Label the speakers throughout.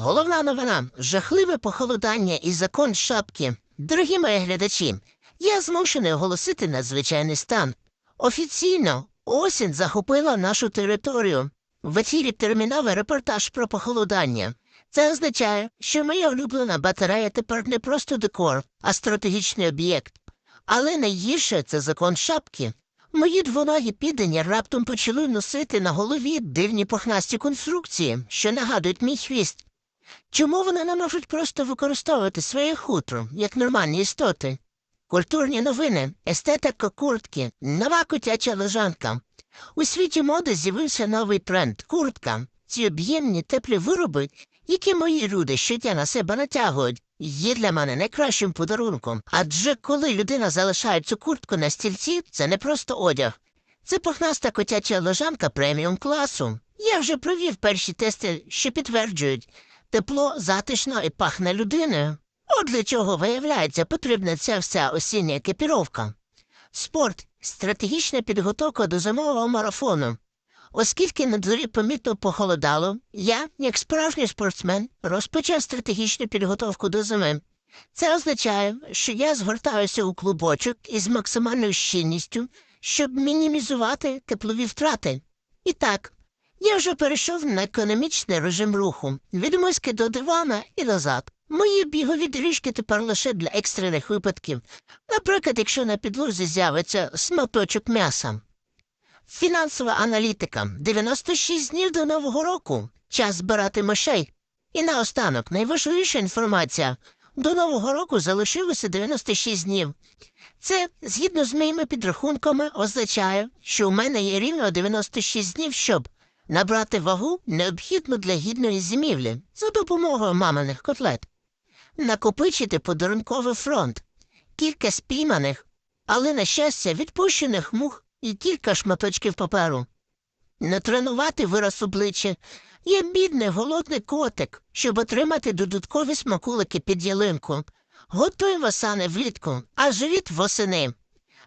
Speaker 1: Головна новина жахливе похолодання і закон шапки. Дорогі мої глядачі, я змушений оголосити надзвичайний стан. Офіційно осінь захопила нашу територію. В ефірі терміновий репортаж про похолодання. Це означає, що моя улюблена батарея тепер не просто декор, а стратегічний об'єкт. Але найгірше це закон шапки. Мої двоногі піддані раптом почали носити на голові дивні похнасті конструкції, що нагадують мій хвіст. Чому вони не можуть просто використовувати своє хутро, як нормальні істоти? Культурні новини, естетика куртки, нова котяча лежанка. У світі моди з'явився новий тренд куртка. Ці об'ємні теплі вироби, які мої люди щодня на себе натягують, є для мене найкращим подарунком. Адже коли людина залишає цю куртку на стільці, це не просто одяг. Це пухнаста котяча лежанка преміум класу. Я вже провів перші тести, що підтверджують, тепло, затишно і пахне людиною. От для чого, виявляється, потрібна ця вся осіння екіпіровка. Спорт стратегічна підготовка до зимового марафону. Оскільки на дворі помітно похолодало, я, як справжній спортсмен, розпочав стратегічну підготовку до зими. Це означає, що я згортаюся у клубочок із максимальною щільністю, щоб мінімізувати теплові втрати. І так, я вже перейшов на економічний режим руху від миски до дивана і назад. Мої бігові доріжки тепер лише для екстрених випадків, наприклад, якщо на підлозі з'явиться сматочок м'яса. Фінансова аналітика 96 днів до Нового року. Час збирати мишей. І наостанок найважливіша інформація. До Нового року залишилося 96 днів. Це, згідно з моїми підрахунками, означає, що у мене є рівно 96 днів, щоб набрати вагу необхідну для гідної зимівлі за допомогою маминих котлет, накопичити подарунковий фронт, кілька спійманих, але, на щастя, відпущених мух і кілька шматочків паперу. Натренувати вираз обличчя. Я бідний голодний котик, щоб отримати додаткові смакулики під ялинку. Готуй васани влітку, а живіт восени.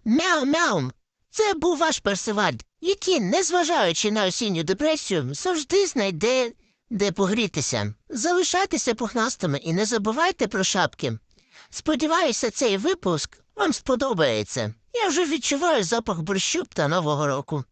Speaker 1: Мяу-мяу. Це був ваш персиваль, який, незважаючи на осінню депресію, завжди знайде, де погрітися. Залишайтеся пухнастими і не забувайте про шапки. Сподіваюся, цей випуск вам сподобається. Я вже відчуваю запах борщу та Нового року.